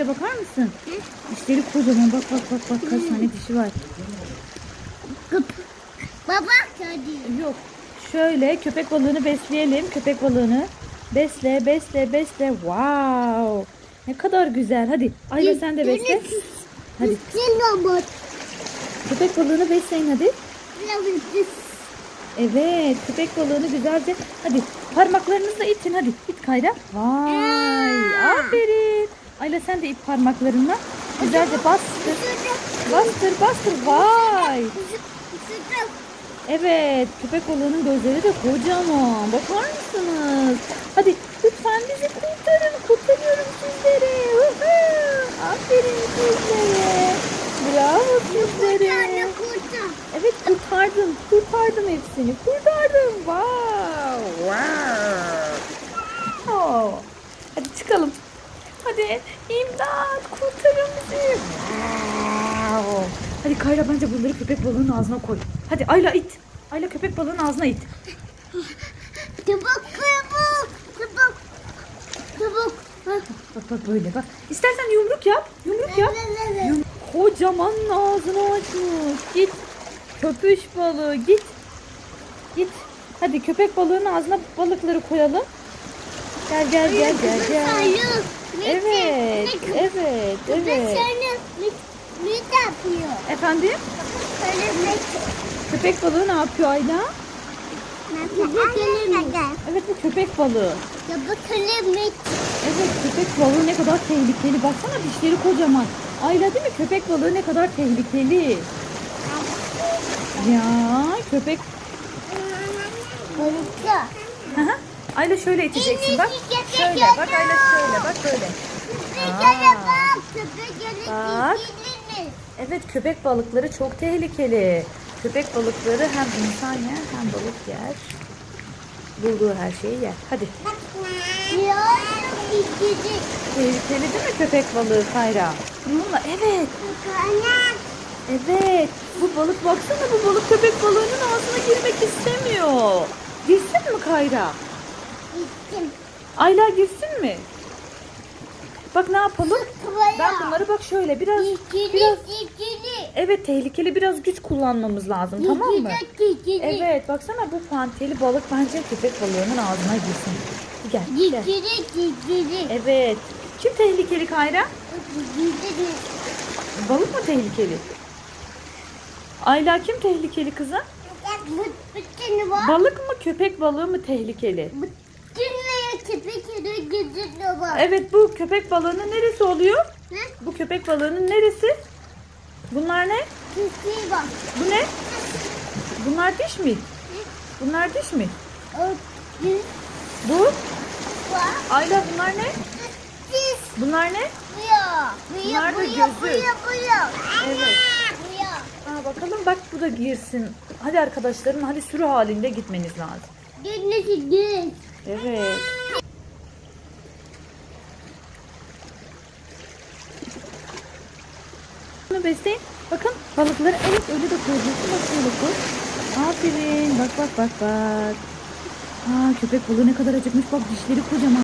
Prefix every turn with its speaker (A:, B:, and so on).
A: Kayra bakar mısın? Dişleri kocaman bak bak bak bak kaç tane dişi var.
B: Baba kedi.
A: Yok. Şöyle köpek balığını besleyelim. Köpek balığını. Besle, besle, besle. Wow. Ne kadar güzel. Hadi Ayla sen de besle. Hadi köpek balığını besleyin hadi. Evet köpek balığını güzelce. Hadi parmaklarınızla itin hadi. İt Kayra. Vay. Aferin. Ayla sen de it parmaklarınla. Güzelce bastır. Bastır bastır. Vay. Evet, köpek balığının gözleri de kocaman. Bakar mısınız? Hadi lütfen bizi kurtarın. Kurtarıyorum sizleri. Aferin sizlere. Bravo sizlere. Evet kurtardım. Kurtardım hepsini. Kurtardım. Wow. Wow. İmdat kurtarın bizi. Hadi Kayra bence bunları köpek balığının ağzına koy. Hadi Ayla it. Ayla köpek balığının ağzına it.
B: Tabak tabak tabak tabak.
A: Bak bak böyle bak. İstersen yumruk yap. Yumruk yap. Yum- Kocaman ağzını açmış. Git. Köpüş balığı git. Git. Hadi köpek balığının ağzına balıkları koyalım. Gel gel gel gel gel. Evet, evet, evet.
B: Ne yapıyor?
A: Efendim? Köpek balığı ne yapıyor Ayla? Evet bu köpek balığı.
B: Ya bakalım ne?
A: Evet köpek balığı ne kadar tehlikeli. Baksana dişleri kocaman. Ayla değil mi? Köpek balığı ne kadar tehlikeli. Ya köpek... Hı. Ayla şöyle iteceksin bak. Şöyle bak Ayla şöyle böyle.
B: Köpeklere bak. Köpeklere.
A: Evet köpek balıkları çok tehlikeli. Köpek balıkları hem insan yer hem balık yer. Bulduğu her şeyi yer. Hadi. Tehlikeli değil mi köpek balığı Kayra? Bununla evet. Evet. Bu balık baksana bu balık köpek balığının ağzına girmek istemiyor. Girsin mi Kayra?
B: Gittim.
A: Ayla girsin mi? Bak ne yapalım? Ben bunları bak şöyle biraz
B: İkili,
A: biraz
B: ikili.
A: evet tehlikeli biraz güç kullanmamız lazım tamam mı?
B: İkili.
A: Evet baksana bu panteli balık bence köpek balığının ağzına girsin. Gel gel.
B: İkili, ikili.
A: Evet. Kim tehlikeli Kayra?
B: İkili.
A: Balık mı tehlikeli? Ayla kim tehlikeli kızım? Balık mı köpek balığı mı tehlikeli? Evet bu köpek balığının neresi oluyor?
B: Ne?
A: Bu köpek balığının neresi? Bunlar ne? Bu ne? Bunlar diş mi? Bunlar diş mi? Bu? Ayla bunlar ne?
B: Düz.
A: Bunlar ne?
B: Buya.
A: Bunlar da
B: buya,
A: gözü.
B: buya, buya.
A: Evet. Aa, bakalım bak bu da girsin. Hadi arkadaşlarım hadi sürü halinde gitmeniz lazım.
B: Düz, düz.
A: Evet. Bunu besleyin. Bakın balıkları evet öyle de koyacaksın. Bak şöyle koy. Aferin. Bak bak bak bak. Aa köpek balığı ne kadar acıkmış. Bak dişleri kocaman.